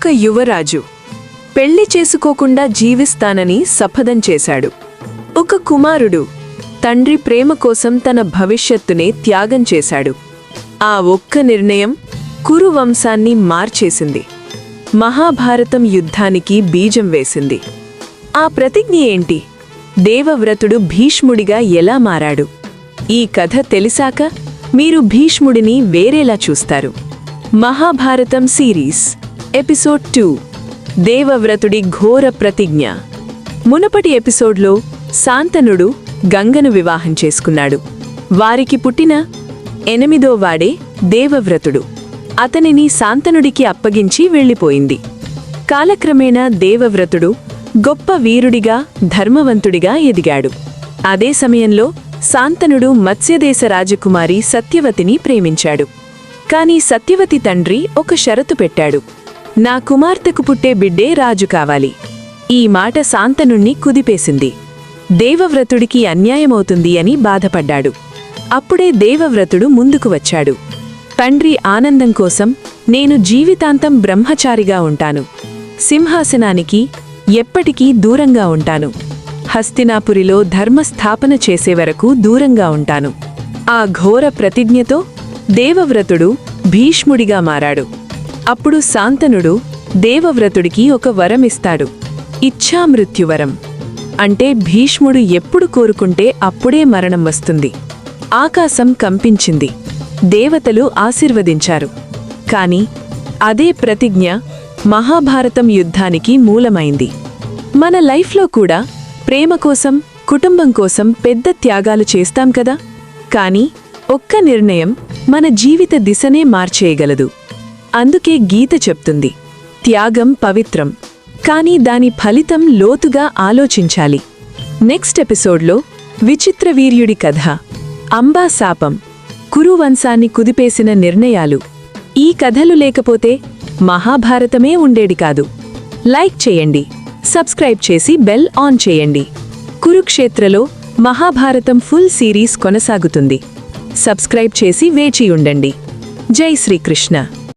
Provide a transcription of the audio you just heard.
ఒక యువరాజు. పెళ్ళి చేసుకోకుండా జీవిస్తానని శపథం చేశాడు. ఒక కుమారుడు తండ్రి ప్రేమ కోసం తన భవిష్యత్తునే త్యాగం చేశాడు. ఆ ఒక్క నిర్ణయం కురువంశాన్ని మార్చేసింది. మహాభారతం యుద్ధానికి బీజం వేసింది. ఆ ప్రతిజ్ఞ ఏంటి? దేవవ్రతుడు భీష్ముడిగా ఎలా మారాడు? ఈ కథ తెలిసాక మీరు భీష్ముడిని వేరేలా చూస్తారు. మహాభారతం సిరీస్. ఎపిసోడ్ టూ దేవవ్రతుడి ఘోర ప్రతిజ్ఞ. మునపటి ఎపిసోడ్లో శాంతనుడు గంగను వివాహం చేసుకున్నాడు. వారికి పుట్టిన ఎనిమిదో వాడే దేవవ్రతుడు. అతనిని శాంతనుడికి అప్పగించి వెళ్ళిపోయింది. కాలక్రమేణా దేవవ్రతుడు గొప్ప వీరుడిగా ధర్మవంతుడిగా ఎదిగాడు. అదే సమయంలో శాంతనుడు మత్స్యదేశ రాజకుమారి సత్యవతిని ప్రేమించాడు. కాని సత్యవతి తండ్రి ఒక షరతు పెట్టాడు. నా కుమార్తెకు పుట్టే బిడ్డే రాజు కావాలి. ఈ మాట శాంతనుణ్ణి కుదిపేసింది. దేవవ్రతుడికి అన్యాయమవుతుంది అని బాధపడ్డాడు. అప్పుడే దేవవ్రతుడు ముందుకు వచ్చాడు. తండ్రి ఆనందం కోసం నేను జీవితాంతం బ్రహ్మచారిగా ఉంటాను. సింహాసనానికి ఎప్పటికీ దూరంగా ఉంటాను. హస్తినాపురిలో ధర్మస్థాపన చేసే వరకు దూరంగా ఉంటాను. ఆ ఘోర ప్రతిజ్ఞతో దేవవ్రతుడు భీష్ముడిగా మారాడు. అప్పుడు శాంతనుడు దేవవ్రతుడికి ఒక వరమిస్తాడు. ఇచ్ఛామృత్యువరం. అంటే భీష్ముడు ఎప్పుడు కోరుకుంటే అప్పుడే మరణం వస్తుంది. ఆకాశం కంపించింది. దేవతలు ఆశీర్వదించారు. కాని అదే ప్రతిజ్ఞ మహాభారతం యుద్ధానికి మూలమైంది. మన లైఫ్లో కూడా ప్రేమ కోసం కుటుంబం కోసం పెద్ద త్యాగాలు చేస్తాం కదా? కానీ ఒక్క నిర్ణయం మన జీవిత దిశనే మార్చేయగలదు. అందుకే గీత చెప్తుంది త్యాగం పవిత్రం. కానీ దాని ఫలితం లోతుగా ఆలోచించాలి. నెక్స్ట్ ఎపిసోడ్లో విచిత్ర వీర్యుడి కథ అంబా శాపం కురువంశాన్ని కుదిపేసిన నిర్ణయాలు. ఈ కథలు లేకపోతే మహాభారతమే ఉండేది కాదు. లైక్ చేయండి సబ్స్క్రైబ్ చేసి బెల్ ఆన్ చేయండి. కురుక్షేత్రలో మహాభారతం ఫుల్ సిరీస్ కొనసాగుతుంది. సబ్స్క్రైబ్ చేసి వేచి ఉండండి. జై శ్రీకృష్ణ.